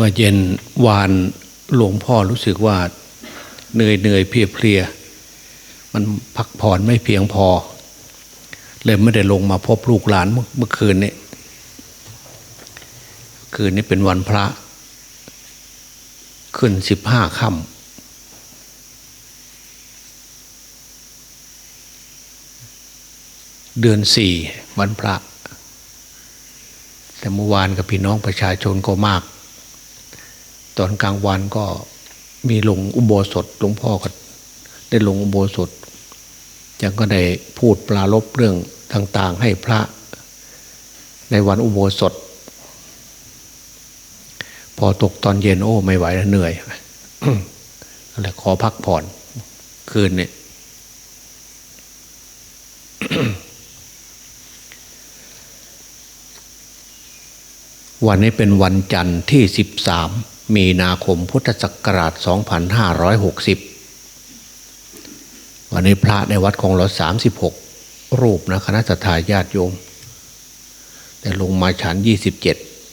มื่อเย็นวานหลวงพ่อรู้สึกว่าเหนื่อยเหนื่อยเพลียเพลีย มันพักผ่อนไม่เพียงพอ เลยไม่ได้ลงมาพบลูกหลานเมื่อคืนนี้คืนนี้เป็นวันพระ ขึ้นสิบห้าค่ำเดือนสี่วันพระ แต่เมื่อวานกับพี่น้องประชาชนก็มาก ตอนกลางวันก็มีลงอุโบสถหลวงพ่อก็ได้ลงอุโบสถยังก็ได้พูดปลารบเรื่องต่าง ๆ ให้พระ ในวันอุโบสถ พอตกตอนเย็นโอ้ไม่ไหวแล้วเหนื่อยก็เลยขอพักผ่อนคืนเนี่ยวันนี้เป็นวันจันทร์ที่13มี มีนาคมพุทธศักราช 2560 วันนี้พระในวัดของเรา 36 รูปนะคณะสัตยาญาติโยม แต่ลงมาฉัน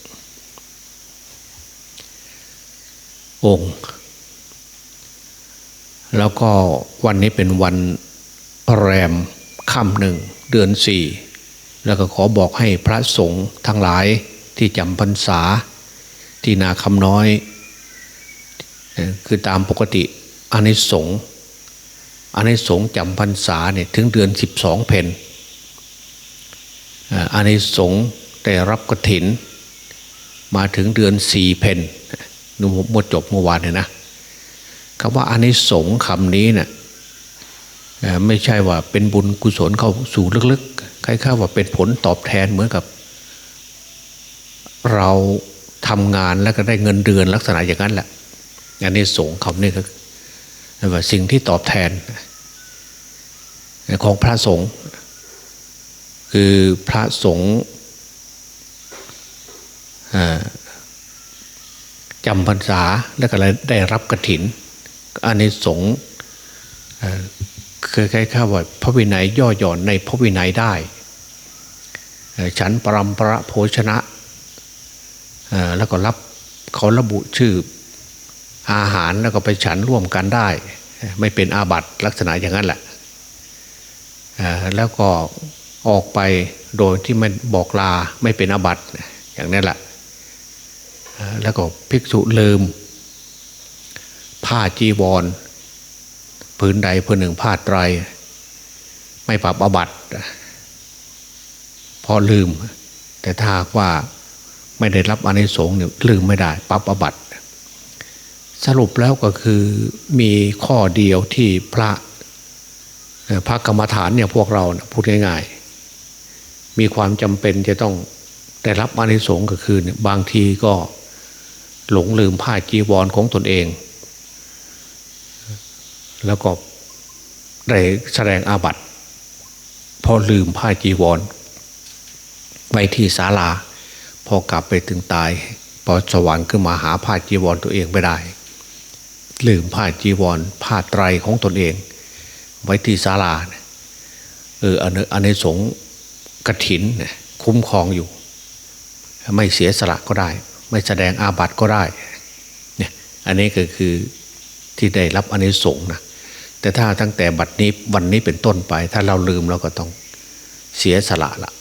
27 องค์ แล้วก็วันนี้เป็นวันแรมค่ำหนึ่งเดือนสี่ แล้วก็ขอบอกให้พระสงฆ์ทั้งหลายที่จำพรรษา ที่นาคำน้อย คือตามปกติอานิสงส์อานิสงจำพรรษาเนี่ยถึงเดือนสิบสองเพนอานิสงส์ได้รับกระถิน มาถึงเดือนสี่เพนนูหมดจบเมื่อวานเนี่ยนะคำว่าอานิสงคำนี้เนะ่ยไม่ใช่ว่าเป็นบุญกุศลเข้าสู่ลึกๆคล้ายๆว่าเป็นผลตอบแทนเหมือนกับ เรา ทำงานแล้วก็ได้เงินเดือนลักษณะอย่างนั้นแหละอันนี้สงคำนี้ก็ว่าสิ่งที่ตอบแทน ของพระสงฆ์คือพระสงฆ์จำพรรษาแล้วก็ได้รับกระถิน อันนี้สงฆ์คือคล้ายๆว่าพระวินัยย่อหย่อนในพระวินัยได้ ฉันปรำประโภชนะ แล้วก็รับเขาระบุชื่ออาหารแล้วก็ไปฉันร่วมกันได้ ไม่เป็นอาบัตลักษณะอย่างนั้นแหละแล้วก็ออกไปโดยที่ไม่บอกลาไม่เป็นอาบัตอย่างนี้นแหละแล้วก็ภิกษุลืม ผ้าจีวรพื้นใดพื้นหนึ่งผ้าไตร ไม่ปรับอาบัตพอลืม แต่ถ้าว่า ไม่ได้รับอานิสงส์เนี่ยลืมไม่ได้ปั๊บอบัตสรุปแล้วก็คือมีข้อเดียวที่พระพระกรรมฐานเนี่ยพวกเราพูดง่ายๆ มีความจำเป็นจะต้องได้รับอานิสงส์ก็คือบางทีก็หลงลืมผ้าจีวรของตนเอง แล้วก็ได้แสดงอาบัติพอลืมผ้าจีวร ไว้ที่ศาลา พอกลับไปถึงตาย พอสวรรค์ขึ้นมาหาผ้าจีวรตัวเองไม่ได้ ลืมผ้าจีวรผ้าไตรของตนเอง ไว้ที่ศาลาเอออันในสงกระถินคุ้มครองอยู่ ไม่เสียสละก็ได้ ไม่แสดงอาบัติก็ได้เนี่ยอันนี้ก็คือที่ได้รับอันในสงนะแต่ถ้าตั้งแต่บัดนี้วันนี้เป็นต้นไป ถ้าเราลืมเราก็ต้องเสียสละละ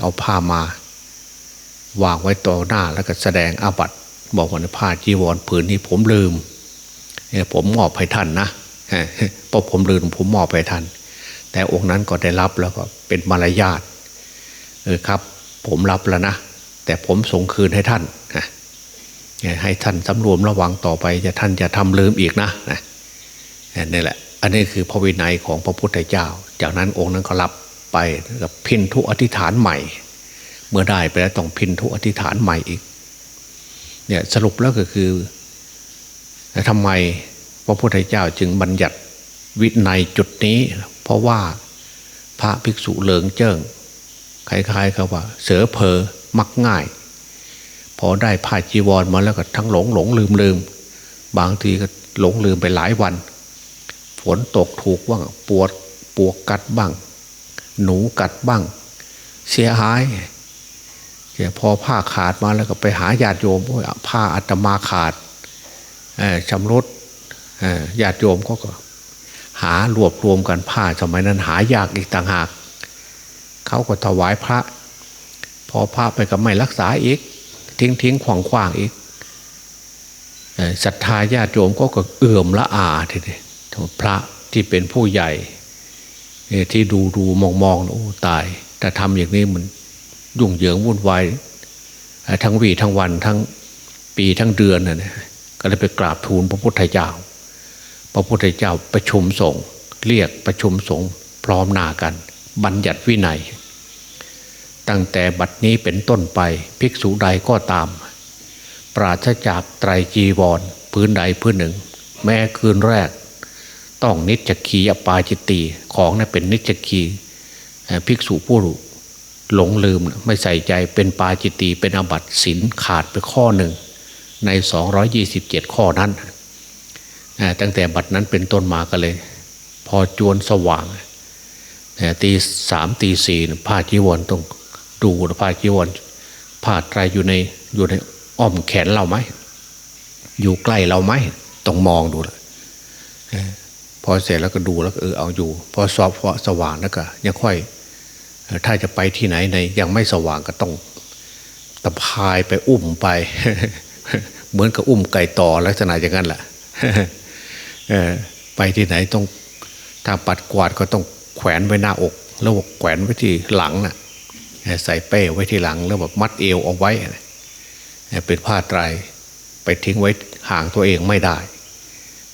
เอาผ้ามา วางไว้ต่อหน้าแล้วก็แสดงอาบัตบอกว่าผ้าจีวรผืนนี้ผมลืมผมมอบให้ท่านนะเพราะผมลืมผมมอบให้ท่าน แต่องค์นั้นก็ได้รับแล้วก็เป็นมารยาทเออครับ ผมรับแล้วนะแต่ผมส่งคืนให้ท่านให้ท่านสำรวมระวังต่อไปจะท่านจะทำลืมอีกนะนะนี่แหละ อันนี้คือพระวินัยของพระพุทธเจ้า จากนั้นองค์นั้นก็รับไปกับพินทุอธิษฐานใหม่ มื่อได้ไปแล้วต้องพินทุอธิษฐานใหม่อีกเนี่ยสรุปแล้วก็คือทำไมพระพุทธเจ้าจึงบัญญัติวินัยจุดนี้ เพราะว่าพระภิกษุเลิงเจิ้งคล้ายๆเขาว่า เสือเพอมักง่าย พอได้ผ้าจีวรมาแล้วก็ทั้งหลงหลงลืมลืมบางทีก็หลงลืมไปหลายวัน ฝนตกถูกบ้างปวดปวกกัดบ้าง หนูกัดบ้าง เสียหาย พอผ้าขาดมาแล้วก็ไปหาญาติโยมผ้าอาตมาขาดชำรุดญาติโยมก็หารวบรวมกันผ้าสมัยนั้นหายากอีกต่างหาก เขาก็ถวายพระ พอพระไปก็ไม่รักษาอีก ทิ้งทิ้งขวางขวางอีกศรัทธาญาติโยมก็ก็เอื่อมละอาทีเดียวพระที่เป็นผู้ใหญ่ที่ดูดูมองมองโอ้ตายแต่ทำอย่างนี้มัน ยุ่งเหยิงวุ่นวายทั้งวีทั้งวันทั้งปีทั้งเดือนน่ะก็เลยไปกราบทูลพระพุทธเจ้า พระพุทธเจ้าประชุมสงฆ์เรียกประชุมสงฆ์พร้อมหน้ากัน บัญญัติวินัย ตั้งแต่บัดนี้เป็นต้นไปภิกษุใดก็ตาม ปราศจากไตรจีวรพื้นใดพื้นหนึ่ง แม้คืนแรก ต้องนิจคีอปาจิตตีของนั้นเป็นนิจคีภิกษุผู้ หลงลืมไม่ใส่ใจเป็นปาจิตตีเป็นอบัติศีลขาดไปข้อหนึ่ง ใน 227 ข้อนั้น ตั้งแต่บัดนั้นเป็นต้นมาก็เลย พอจวนสว่างตีสามตีสี่ผ้าจีวรต้องดูผ้าจีวรผ้าไตรอยู่ในอยู่ในอ้อมแขนเราไหม อยู่ใกล้เราไหมต้องมองดูละเอ่อพอเสร็จแล้วก็ดูแล้วก็เออเอาอยู่ พอสอบพอสว่างแล้วก็ยังค่อย ถ้าจะไปที่ไหนในยังไม่สว่างก็ต้องตะพายไปอุ้มไป เหมือนกับอุ้มไก่ต่อลักษณะอย่างนั้นแหละไปที่ไหนต้องถ้าปัดกวาดก็ต้องแขวนไว้หน้าอก แล้วแขวนไว้ที่หลังน่ะใส่เป้ไว้ที่หลังแล้วแบบมัดเอวเอาไว้เป็นผ้าไตรไปทิ้งไว้ห่างตัวเองไม่ได้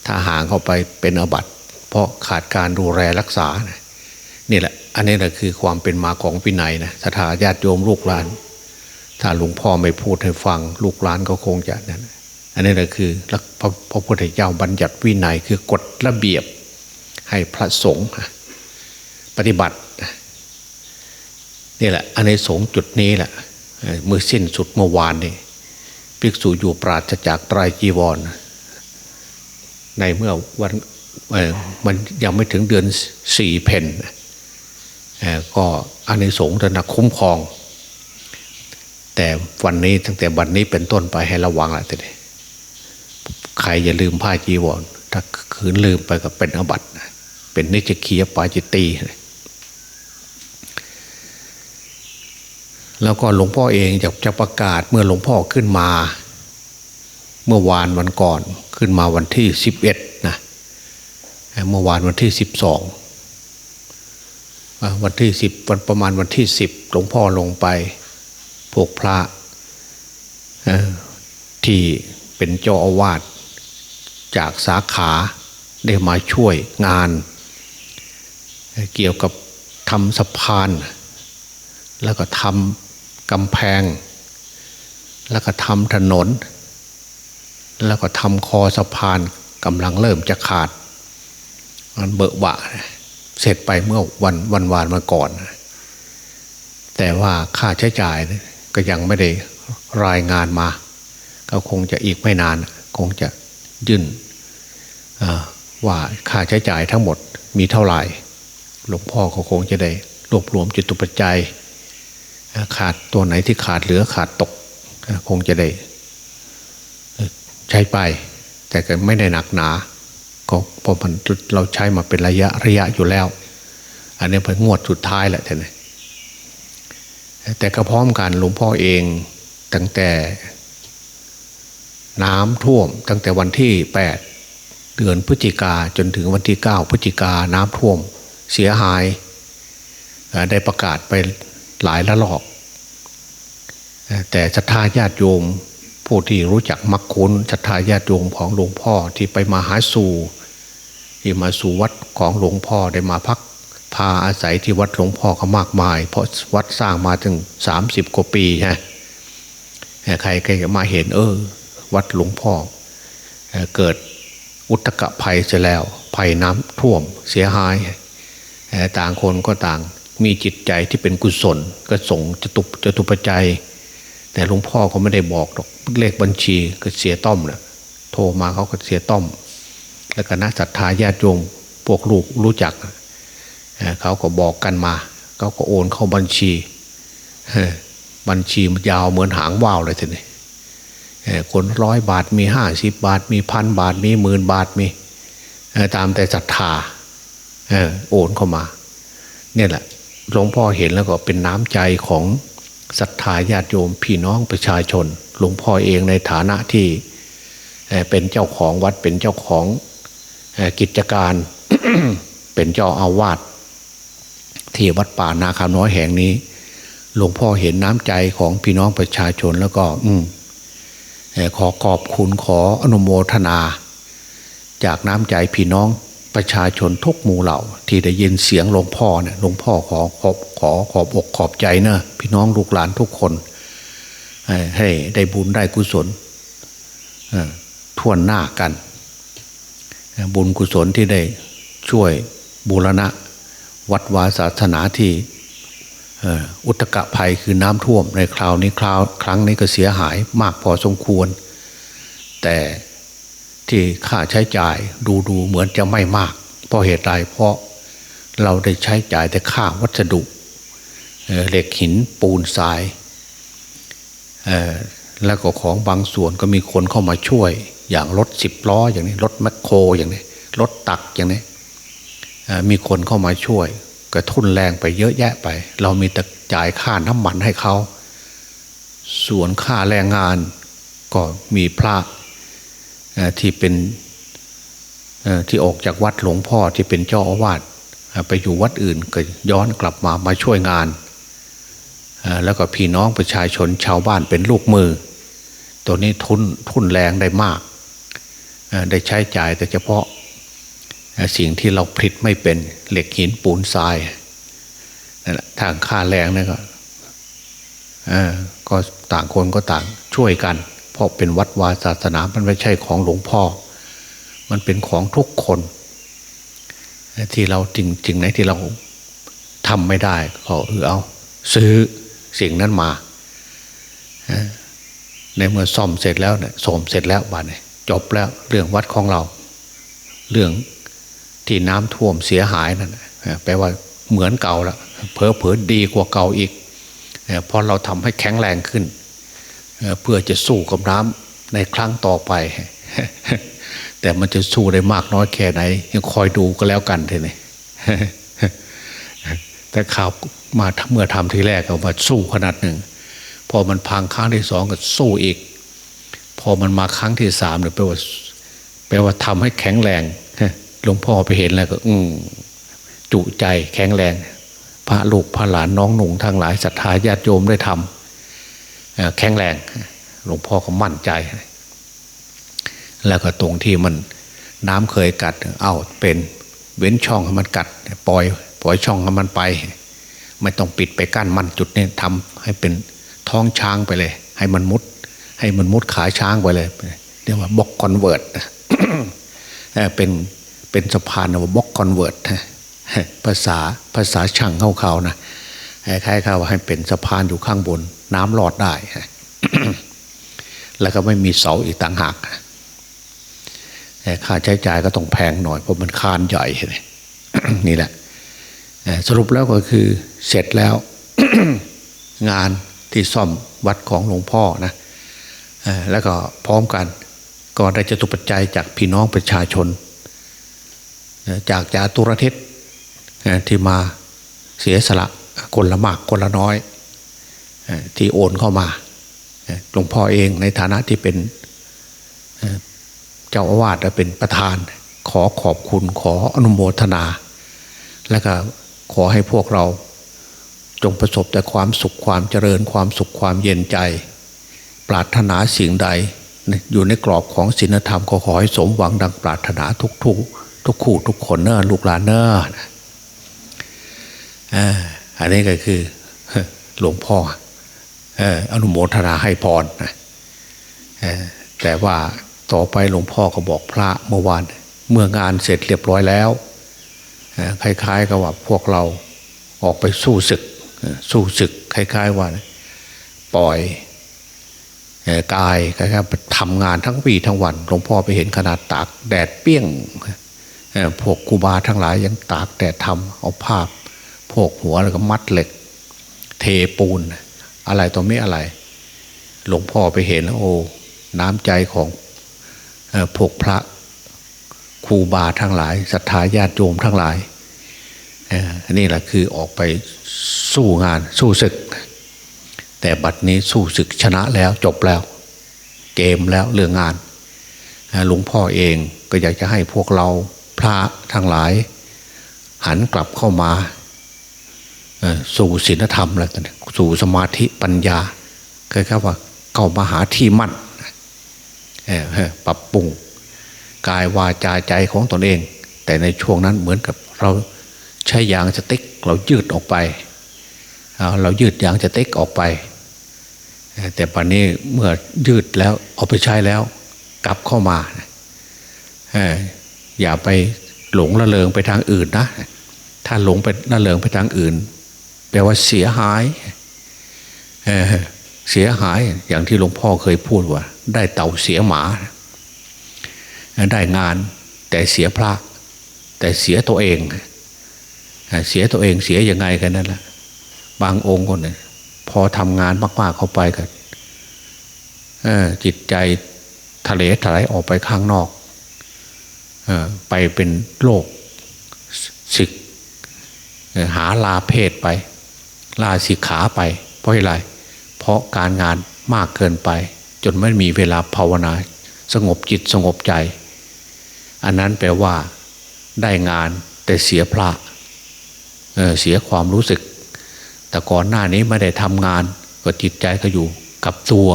ถ้าห่างเข้าไปเป็นอบัตเพราะขาดการดูแลรักษานะนี่แหละ อันนี้แหละคือความเป็นมาของวินัยนะสถาญาติโยมลูกหลาน ถ้าหลวงพ่อไม่พูดให้ฟังลูกหลานก็คงจะนั่นอันนี้แหละคือพระพระพุทธเจ้าบัญญัติวินัยคือกฎระเบียบให้พระสงฆ์ปฏิบัตินี่แหละอันในสงส์จุดนี้แหละเมื่อสิ้นสุดเมื่อวานนี่ภิกษุอยู่ปราศจากไตรจีวร ในเมื่อวันมันยังไม่ถึงเดือนสี่เพนเก็อันในสงส์จะนักคุ้มครอง แต่วันนี้ตั้งแต่วันนี้เป็นต้นไปให้ระวังแหละทีนี้ใครอย่าลืมผ้าจีวร ถ้าคืนลืมไปก็เป็นอบัตเป็นนิจคียปาจิตตีแล้วก็หลวงพ่อเองจะจะประกาศเมื่อหลวงพ่อขึ้นมา เมื่อวานวันก่อนขึ้นมาวันที่สิบเอ็ดนะเมื่อวานวันที่สิบสอง วันที่สิบวันประมาณวันที่สิบหลวงพ่อลงไปพวกพระที่เป็นเจ้าอาวาสจากสาขาได้มาช่วยงาน เกี่ยวกับทำสะพาน แล้วก็ทำกำแพง แล้วก็ทำถนน แล้วก็ทำคอสะพานกำลังเริ่มจะขาดมันเบอะบะ เสร็จไปเมื่อวันวันวานมาก่อน แต่ว่าค่าใช้จ่ายก็ยังไม่ได้รายงานมา ก็คงจะอีกไม่นาน คงจะยื่นว่าค่าใช้จ่ายทั้งหมดมีเท่าไหร่ หลวงพ่อก็คงจะได้รวบรวมจตุปัจจัย ขาดตัวไหนที่ขาดเหลือขาดตก คงจะได้ใช้ไป แต่ก็ไม่ได้หนักหนา ก็เพราะมันเราใช้มาเป็นระยะระยะอยู่แล้ว อันนี้เป็นงวดสุดท้ายแหละท่านแต่ก็พร้อมกันหลวงพ่อเองตั้งแต่น้ำท่วมตั้งแต่วันที่แปดเดือนพฤศจิกาจนถึงวันที่เก้าพฤศจิกาน้ำท่วมเสียหาย ได้ประกาศไปหลายระลอก แต่ศรัทธาญาติโยม ผู้ที่รู้จักมักคุ้นศรัทธาญาติโยมของหลวงพ่อที่ไปมาหาสู่ ที่มาสู่วัดของหลวงพ่อได้มาพัก พาอาศัยที่วัดหลวงพ่อก็มากมาย เพราะวัดสร้างมาถึงสามสิบกว่าปีฮะใครใครก็มาเห็นเออ วัดหลวงพ่อเออเกิดอุตกะภัยเสียแล้วภัยน้ำท่วมเสียหาย ต่างคนก็ต่างมีจิตใจที่เป็นกุศลก็ส่งจตุจตุปัจจัย แต่หลวงพ่อก็ไม่ได้บอกหรอกเลขบัญชีก็เสียต้อมนะโทรมาเขาก็เสียต้อม แล้วก็นักศรัทธาญาติโยมพวกลูกรู้จัก เขาก็บอกกันมา เขาก็โอนเข้าบัญชีบัญชีมันยาวเหมือนหางว่าวเลยทีนี้คนร้อยบาทมีห้าสิบบาท มีพันบาทมีหมื่นบาทมีตามแต่ศรัทธาโอนเข้ามา เนี่ยแหละหลวงพ่อเห็นแล้วก็เป็นน้ำใจของศรัทธาญาติโยมพี่น้องประชาชน หลวงพ่อเองในฐานะที่เป็นเจ้าของวัดเป็นเจ้าของ กิจการเป็นเจ้าอาวาสที่วัดป่านาคาน้อยแห่งนี้ หลวงพ่อเห็นน้ำใจของพี่น้องประชาชนแล้วก็ อืขอขอบคุณขออนุโมทนา จากน้ำใจพี่น้องประชาชนทุกหมู่เหล่า ที่ได้ยินเสียงหลวงพ่อเนี่ยหลวงพ่อขอขอบขอขอบอกขอบใจเนะพี่น้องลูกหลานทุกคนให้ได้บุญได้กุศลทั่วหน้ากัน บุญกุศลที่ได้ช่วยบูรณะ วัดวาศาสนาที่อุตกะภัยคือน้ำท่วมในคราวนี้คราวครั้งนี้ก็เสียหายมากพอสมควร แต่ที่ค่าใช้จ่ายดูดูเหมือนจะไม่มาก เพราะเหตุใดเพราะเราได้ใช้จ่ายแต่ค่าวัสดุเหล็กหินปูนทรายแล้วก็ของบางส่วนก็มีคนเข้ามาช่วย อย่างรถสิบล้ออย่างนี้รถแมคโครอย่างนี้รถตักอย่างนี้มีคนเข้ามาช่วยกระทุนแรงไปเยอะแยะไป เรามีแต่จ่ายค่าน้ำมันให้เขา ส่วนค่าแรงงานก็มีพระที่เป็นที่ออกจากวัดหลวงพ่อที่เป็นเจ้าอาวาสไปอยู่วัดอื่นก็ย้อนกลับมามาช่วยงาน แล้วก็พี่น้องประชาชนชาวบ้านเป็นลูกมือ ตัวนี้ทุนทุนแรงได้มาก ได้ใช้จ่ายแต่เฉพาะสิ่งที่เราผลิตไม่เป็นเหล็กหินปูนทรายนั่นแหละทางค่าแรงนี่ก็ก็ต่างคนก็ต่างช่วยกัน เพราะเป็นวัดวาศาสนามันไม่ใช่ของหลวงพ่อ มันเป็นของทุกคนที่เราจริงจริงไหนที่เราทำไม่ได้ก็เออเอาซื้อสิ่งนั้นมาในเมื่อซ่อมเสร็จแล้วเนี่ยสมเสร็จแล้วบ้านเนี่ย จบแล้วเรื่องวัดของเรา เรื่องที่น้ำท่วมเสียหายนั่นแปลว่าเหมือนเก่าแล้วเพอเพอดีกว่าเก่าอีกเอ่อเพราะเราทำให้แข็งแรงขึ้น เพื่อจะสู้กับน้ำในครั้งต่อไป แต่มันจะสู้ได้มากน้อยแค่ไหน ยังคอยดูก็แล้วกันทีนี้แต่ข่าวมาเมื่อทำทีแรกเอามาสู้ขนาดหนึ่ง พอมันพังครั้งที่สองก็สู้อีก พอมันมาครั้งที่สามเนี่ยแปลว่าแปลว่าทำให้แข็งแรงหลวงพ่อไปเห็นแล้วก็ อืมจุใจแข็งแรง พระลูกพระหลานน้องหนุ่งทั้งหลายศรัทธาญาติโยมได้ทำเอ่อแข็งแรง หลวงพ่อก็มั่นใจ แล้วก็ตรงที่มันน้ำเคยกัด เอาเป็นเว้นช่องให้มันกัด ปล่อย ปล่อยช่องให้มันไป ไม่ต้องปิดไปกั้นมันจุดนี้ทำให้เป็นท้องช้างไปเลย ให้มันมุด ให้มันมุดขาช้างไปเลยเรียกว่าบล็อกคอนเวิร์ตเป็นเป็นสะพานว่าบล็อกคอนเวิร์ตภาษาภาษาช่างเข้าเขานะคล้ายๆเขาว่าให้เป็นสะพานอยู่ข้างบน น้ำหลอดได้แล้วก็ไม่มีเสาอีกต่างหากค่าใช้จ่ายก็ต้องแพงหน่อยเพราะมันคานใหญ่นี่แหละสรุปแล้วก็คือเสร็จแล้วงานที่ซ่อมวัดของหลวงพ่อนะ แล้วก็พร้อมกันก็ได้จตุปัจจัยจากพี่น้องประชาชน จากจาตุรทิศเอ่อที่มาเสียสละคนละมากคนละน้อย ที่โอนเข้ามาหลวงพ่อเองในฐานะที่เป็นเอ่อเจ้าอาวาสและเป็นประธาน ขอขอบคุณขออนุโมทนา และก็ขอให้พวกเราจงประสบแต่ความสุขความเจริญความสุขความเย็นใจ ปรารถนาสิ่งใด อยู่ในกรอบของศีลธรรมก็ขอให้สมหวังดังปรารถนาทุกทุกทุกคู่ทุกคนเนอลูกหลานเนอะอ่าอันนี้ก็คือหลวงพ่ออนุโมทนาให้พรนะแต่ว่าต่อไปหลวงพ่อก็บอกพระเมื่อวานเมื่องานเสร็จเรียบร้อยแล้วคล้ายๆกับว่าพวกเราออกไปสู้ศึก สู้ศึกคล้าย ๆว่าปล่อย กายครับทำงานทั้งปีทั้งวันหลวงพ่อไปเห็นขนาดตากแดดเปี้ยงพวกกูบาทั้งหลายยังตากแดดทำเอาภาพพวกหัวแล้วก็มัดเหล็ก เทปูน อะไรต่อไม่อะไร หลวงพ่อไปเห็นแล้วโอ้น้ำใจของพวกพระครูบาทั้งหลายศรัทธาญาติโยมทั้งหลายอันนี้แหละคือออกไปสู้งานสู้ศึก แต่บัดนี้สู้ศึกชนะแล้วจบแล้ว เกมแล้วเรื่องงานหลวงพ่อเองก็อยากจะให้พวกเราพระทั้งหลาย หันกลับเข้ามาสู่ศีลธรรมแล้วกันสู่สมาธิปัญญาคล้ายๆว่าเข้ามาหาที่มั่นปรับปรุงกายวาจาใจของตนเอง แต่ในช่วงนั้นเหมือนกับเราใช้ยางสติ๊กเรายืดออกไป เรายืดยางสติ๊กออกไป แต่ปัจนนี้เมื่อยืดแล้วเอาไปใช้แล้ว กลับเข้ามาอย่าไปหลงละเลงไปทางอื่นนะ ถ้าหลงไปละเลงไปทางอื่น แปลว่าเสียหายเเสียหายอย่างที่หลวงพ่อเคยพูดว่า ได้เต่าเสียหมา ได้งานแต่เสียพระ แต่เสียตัวเองเอเสียตัวเองเสียยังไงกันนั่นแหละบางองค์คนเนี่ย พอทำงานมากๆเข้าไปกันจิตใจทะเลถลายออกไปข้างนอกอไปเป็นโรคศึกหาลาเพศไป ลาสิกขาไป เพราะอะไร เพราะการงานมากเกินไป จนไม่มีเวลาภาวนา สงบจิตสงบใจ อันนั้นแปลว่าได้งานแต่เสียพระเเสียความรู้สึก แต่ก่อนหน้านี้ไม่ได้ทำงาน ก็จิตใจก็อยู่กับตัว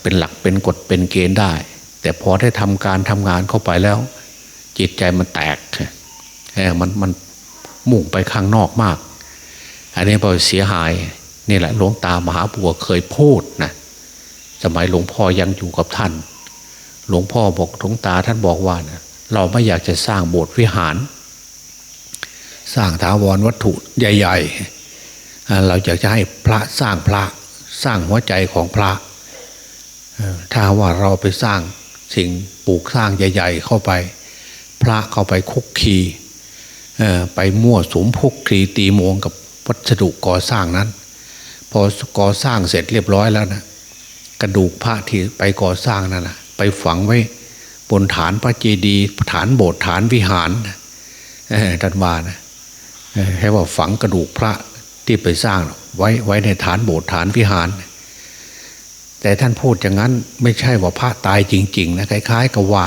เป็นหลักเป็นกฎเป็นเกณฑ์ได้ แต่พอได้ทำการทำงานเข้าไปแล้ว จิตใจมันแตกมันมันมุ่งไปข้างนอกมาก อันนี้พอเสียหายนี่แหละหลวงตามหาบัวเคยพูดนะสมัยหลวงพ่อยังอยู่กับท่าน หลวงพ่อบอกหลวงตาท่านบอกว่านะเราไม่อยากจะสร้างโบสถ์วิหาร สร้างถาวรวัตถุใหญ่ๆอ่ เราอยากจะให้พระสร้างพระสร้างหัวใจของพระ ถ้าว่าเราไปสร้างสิ่งปลูกสร้างใหญ่ ๆ เข้าไป พระเข้าไปคุกคีไปมั่วสมพุกคีตีมงกับวัสดุก่อสร้างนั้น พอก่อสร้างเสร็จเรียบร้อยแล้วนะกระดูกพระที่ไปก่อสร้างนั่นนะไปฝังไว้บนฐานพระเจดีย์ฐานโบสถ์ฐานวิหารท่านว่านะเอ่อให้ว่าฝังกระดูกพระ ที่ไปสร้างไว้ไว้ในฐานโบสถ์ฐานวิหาร แต่ท่านพูดอย่างนั้นไม่ใช่ว่าพระตายจริง ๆ นะคล้าย ๆ กับว่า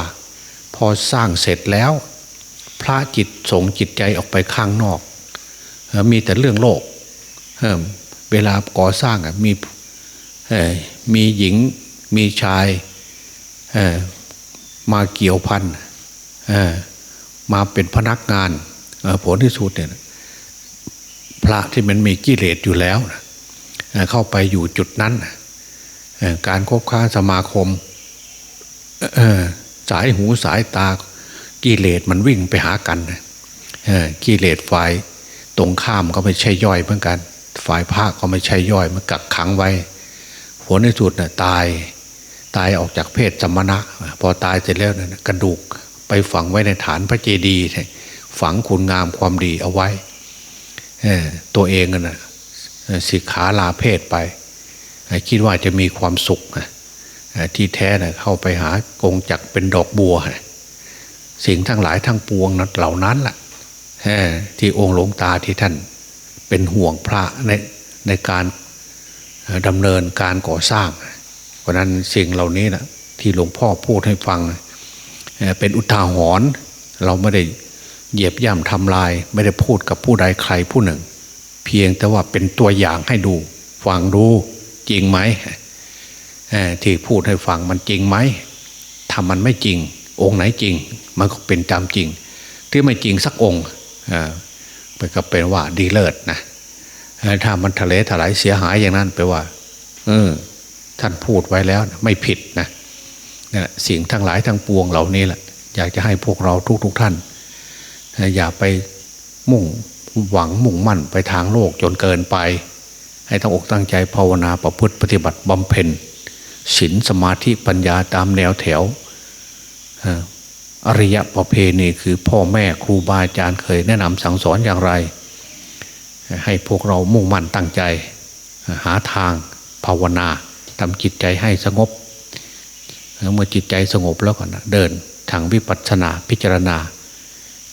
พอสร้างเสร็จแล้ว พระจิตส่งจิตใจออกไปข้างนอก มีแต่เรื่องโลกเออเวลาก่อสร้างมีมีหญิงมีชายมาเกี่ยวพันมาเป็นพนักงานผลที่สุดเนี่ย พระที่มันมีกิเลสอยู่แล้วนะเข้าไปอยู่จุดนั้นนะการคบค้าสมาคมสายหูสายตากิเลสมันวิ่งไปหากันนะกิเลสฝ่ายตรงข้ามก็ไม่ใช่ย่อยเหมือนกัน ฝ่ายภาคก็ไม่ใช่ย่อยมันกักขังไว้ผลในสุดน่ะตายตายออกจากเพศสมณะ พอตายเสร็จแล้วนะกระดูกไปฝังไว้ในฐานพระเจดีย์ฝังคุณงามความดีเอาไว้ ตัวเองน่ะสิขาลาเพศไป คิดว่าจะมีความสุขที่แท้นะเข้าไปหากงจักเป็นดอกบัวสิ่งทั้งหลายทั้งปวงนั้นเหล่านั้นแหละเอ่อที่องค์หลวงตาที่ท่านเป็นห่วงพระในในการดำเนินการก่อสร้าง เพราะนั้นสิ่งเหล่านี้นะที่หลวงพ่อพูดให้ฟังเอ่อเป็นอุทาหรณ์เราไม่ได้ เหยียบย่ำทำลาย ไม่ได้พูดกับผู้ใดใครผู้หนึ่ง เพียงแต่ว่าเป็นตัวอย่างให้ดู ฟังดูจริงไหมที่พูดให้ฟังมันจริงไหมถ้ามันไม่จริง องค์ไหนจริง มันก็เป็นตามจริง ที่ไม่จริงสักองค์เอ่อมันก็เป็นว่าดีเลิศนะถ้ามันทะเลถลายเสียหายอย่างนั้นแปว่า เออ ท่านพูดไว้แล้วไม่ผิดนะนี่แหละสิ่งทั้งหลายทั้งปวงเหล่านี้แหละอยากจะให้พวกเราทุกๆทท่าน อย่าไปมุ่งหวังมุ่งมั่นไปทางโลกจนเกินไป ให้ตั้งอกตั้งใจภาวนาประพฤติปฏิบัติบำเพ็ญศีลสมาธิปัญญาตามแนวแถวเอ่ออริยประเพณีคือพ่อแม่ครูบาอาจารย์เคยแนะนำสั่งสอนอย่างไร ให้พวกเรามุ่งมั่นตั้งใจ หาทางภาวนาทำจิตใจให้สงบเมื่อจิตใจสงบแล้วก็นะเดินทางวิปัสสนาพิจารณา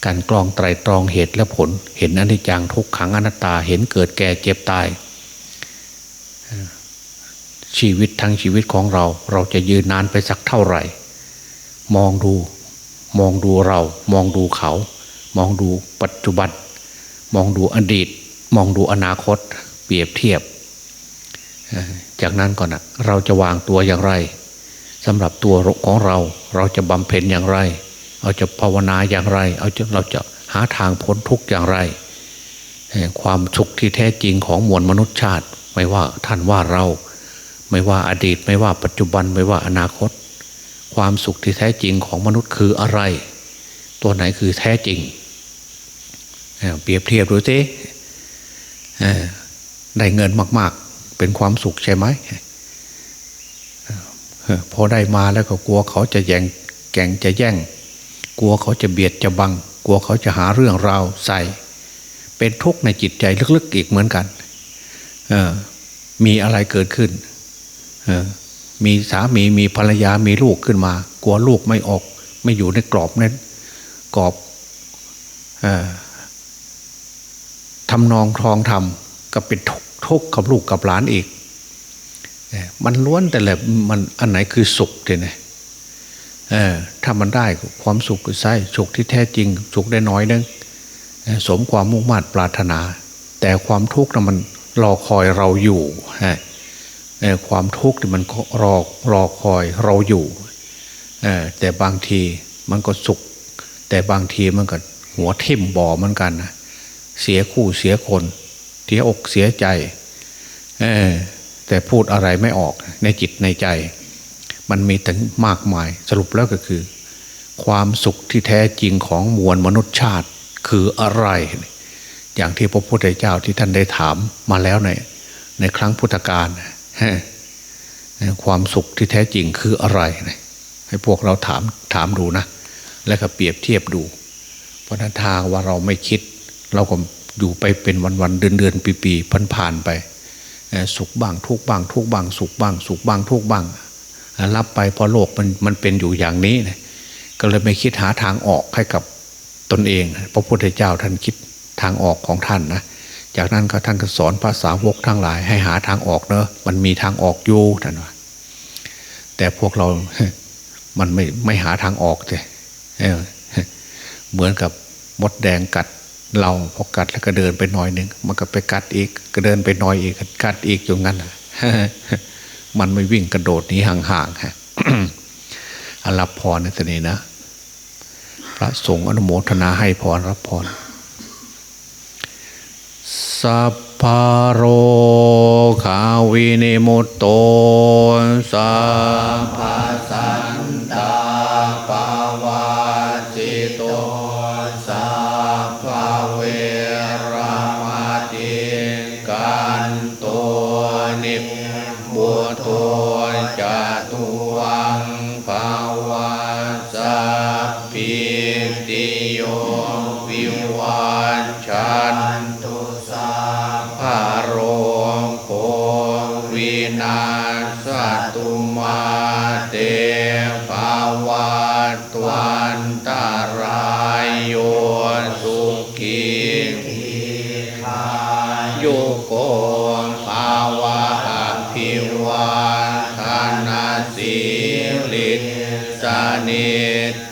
การกรองไตรตรองเหตุและผล เห็นอนิจจังทุกขังอนัตตาเห็นเกิดแก่เจ็บตาย ชีวิตทั้งชีวิตของเรา เราจะยืนนานไปสักเท่าไหร่ มองดูมองดูเรา มองดูเขา มองดูปัจจุบัน มองดูอดีต มองดูอนาคต เปรียบเทียบ จากนั้นก่อนนะเราจะวางตัวอย่างไรสำหรับตัวของเราเราจะบำเพ็ญอย่างไร เราจะภาวนาอย่างไร เอาจะเราจะหาทางพ้นทุกข์อย่างไร ความสุขที่แท้จริงของมวลมนุษยชาติ ไม่ว่าท่านว่าเรา ไม่ว่าอดีต ไม่ว่าปัจจุบันไม่ว่าอนาคต ความสุขที่แท้จริงของมนุษย์คืออะไร ตัวไหนคือแท้จริงเปรียบเทียบดูสิได้เงินมาก ๆ เป็นความสุขใช่ไหมพอได้มาแล้วก็กลัวเขาจะแย่งแก่งจะแย่ง กลัวเขาจะเบียดจะบัง กลัวเขาจะหาเรื่องราวใส่ เป็นทุกข์ในจิตใจลึกๆอีกเหมือนกันมีอะไรเกิดขึ้นมีสามีมีภรรยามีลูกขึ้นมา กลัวลูกไม่ออก ไม่อยู่ในกรอบนั้นกรอบทำนองทองทำก็เป็นทุกข์กับลูกกับหลานอีกมันล้วนแต่แหละมันอันไหนคือสุขเนี่ย เออถ้ามันได้ความสุขใช่สุขที่แท้จริง สุขได้น้อยนึงสมความมุ่งมั่นปรารถนา แต่ความทุกข์นั้นมันรอคอยเราอยู่ฮะความทุกข์มันรอรอคอยเราอยู่แต่บางทีมันก็สุข แต่บางทีมันก็หัวทิ่มบ่อเหมือนกันนะเสียคู่เสียคนเสียอกเสียใจแต่พูดอะไรไม่ออกในจิตในใจ มันมีถึงมากมายสรุปแล้วก็คือ ความสุขที่แท้จริงของมวลมนุษยชาติคืออะไร อย่างที่พระพุทธเจ้าที่ท่านได้ถามมาแล้วในในครั้งพุทธกาลความสุขที่แท้จริงคืออะไร ให้พวกเราถามถามดูนะ แล้วก็เปรียบเทียบดู เพราะนั้นทางว่าเราไม่คิด เราก็อยู่ไปเป็นวันวันเดือนเดือนปีปีผ่านผ่านไป สุขบ้างทุกบ้างทุกบ้าง สุขบ้าง สุขบ้างทุกบ้าง รับไปเพราะโลกมันมันเป็นอยู่อย่างนี้นะก็เลยไม่คิดหาทางออกให้กับตนเองพระพุทธเจ้าท่านคิดทางออกของท่านนะจากนั้นก็ท่านก็สอนภาษาวกทั้งหลาย ให้หาทางออกเนอะมันมีทางออกอยู่ท่านว่าแต่พวกเรา มันไม่ไม่หาทางออกเลยเหมือนกับมดแดงกัดเราพอกัดแล้วก็เดินไปหน่อยหนึ่งมันก็ไปกัดอีก ก็เดินไปหน่อยอีกกัดอีกอย่างนั้น มันไม่วิ่งกระโดดหนีห่างๆฮะอรับพรในตนี้นะพระสงฆ์อนุโมทนาให้พรรับพรสัพพโรขาวินิมุตโตสัพพ ลิตสนิ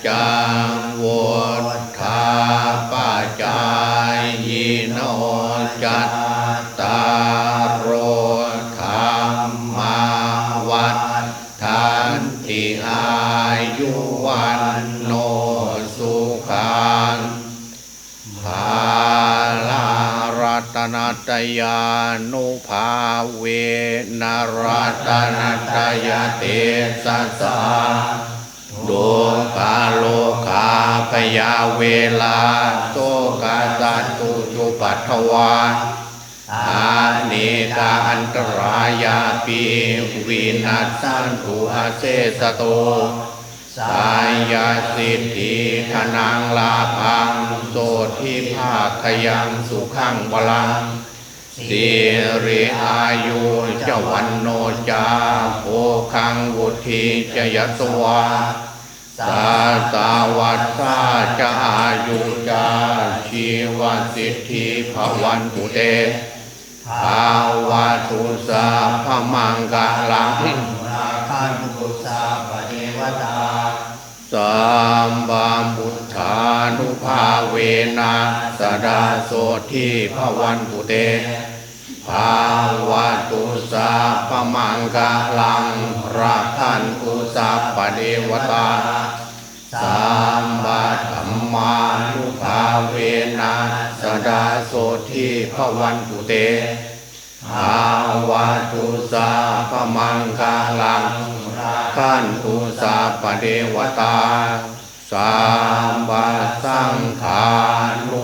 จัง ยานุภาเวนรัตนาตยเตสัสาดวงกาโลกาพยาเวลาโตกาสัตุจุปัทวาอาเนกาอันตรายาปีวินัสสันตุอาเซสโตสายาสิทธิธนังลาพังโสทิภาคยังสุขังบลัง สิริอายุเจวันโนจาโภคังวุธีจยสวาสาสาวัตสาจะอายุจาชีวสิทธิภวันตุเตภาวะตุสาพมังกาลังราคันตุสาปเทวตาสัมบามบุทธา นุภาเวนะสดาโสทีพวันตุเตภาวะตุสาพมังกาลังราคันตุสาปเดวตาสัมบัติธรรมานุภาเวนะสดาโสทีพวันตุเตภาวะตุสาพมังคาลังขันตุสาปเดวตาามบาสังขานุ